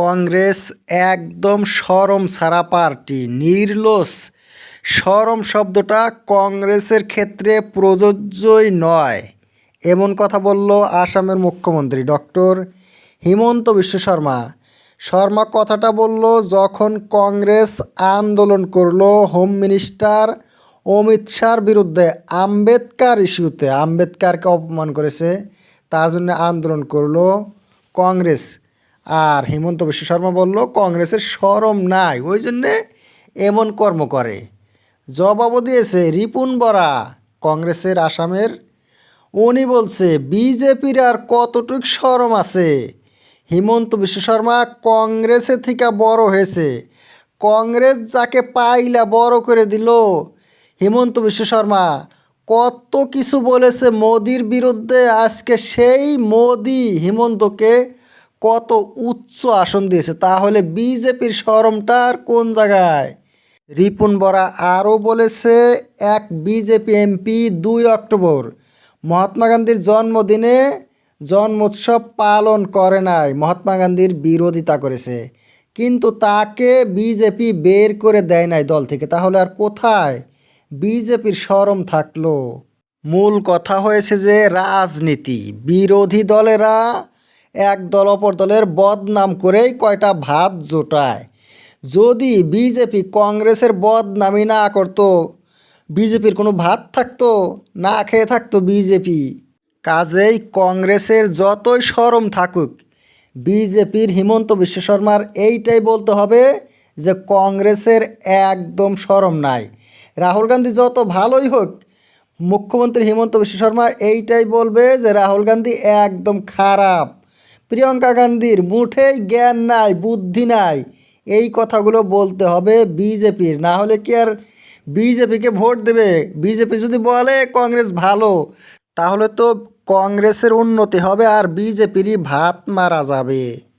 কংগ্রেস একদম সরম সারা পার্টি, নির্লোস। সরম শব্দটা কংগ্রেসের ক্ষেত্রে প্রযোজ্যই নয়, এমন কথা বলল আসামের মুখ্যমন্ত্রী ডক্টর হিমন্ত বিশ্ব শর্মা। শর্মা কথাটা বলল, যখন কংগ্রেস আন্দোলন করল, হোম মিনিস্টার অমিত শাহর বিরুদ্ধে আম্বেদকার ইস্যুতে, আম্বেদকারকে অপমান করেছে, তার জন্য আন্দোলন করল কংগ্রেস। আর হিমন্ত বিশ্ব শর্মা বলল, কংগ্রেসের সরম নাই, ওই জন্যে এমন কর্ম করে। জবাবও দিয়েছে রিপুন বরা, কংগ্রেসের আসামের। উনি বলছে, বিজেপির আর কতটুক সরম আছে? হিমন্ত বিশ্ব শর্মা কংগ্রেসের থেকে বড় হয়েছে। কংগ্রেস যাকে পাইলা বড় করে দিল। হিমন্ত বিশ্ব শর্মা, কত কিছু বলেছে মোদির বিরুদ্ধে, আজকে সেই মোদি হিমন্তকে কত উচ্চ আসন দিয়েছে, তাহলে বিজেপির সরমটা আর কোন জায়গায়? রিপুন বরা আরও বলেছে, এক বিজেপি এমপি দুই অক্টোবর। মহাত্মা গান্ধীর জন্মদিনে জন্মোৎসব পালন করে নাই, মহাত্মা গান্ধীর বিরোধিতা করেছে। কিন্তু তাকে বিজেপি বের করে দেয় নাই দল থেকে, তাহলে আর কোথায় বিজেপির সরম থাকল? মূল কথা হয়েছে যে, রাজনীতি। বিরোধী দলেরা এক দল অপর দলের বদনাম করেই কয়টা ভাত জোটায়। যদি বিজেপি কংগ্রেসের বদনামি না করতো, বিজেপির কোনো ভাত থাকতো, না খেয়ে থাকতো বিজেপি। কাজেই কংগ্রেসের যতই সরম থাকুক, বিজেপির হিমন্ত বিশ্ব শর্মার এইটাই বলতে হবে যে কংগ্রেসের একদম সরম নাই। রাহুল গান্ধী যত ভালোই হোক, মুখ্যমন্ত্রী হিমন্ত বিশ্ব শর্মা এইটাই বলবে যে রাহুল গান্ধী একদম খারাপ। প্রিয়ঙ্কা গান্ধীর মুঠেই জ্ঞান নাই, বুদ্ধি নাই। এই কথাগুলো বলতে হবে বিজেপির। না হলে কি আর বিজেপিকে ভোট দেবে? বিজেপি যদি বলে কংগ্রেস ভালো, তাহলে তো কংগ্রেসের উন্নতি হবে আর বিজেপিরই ভাত মারা যাবে।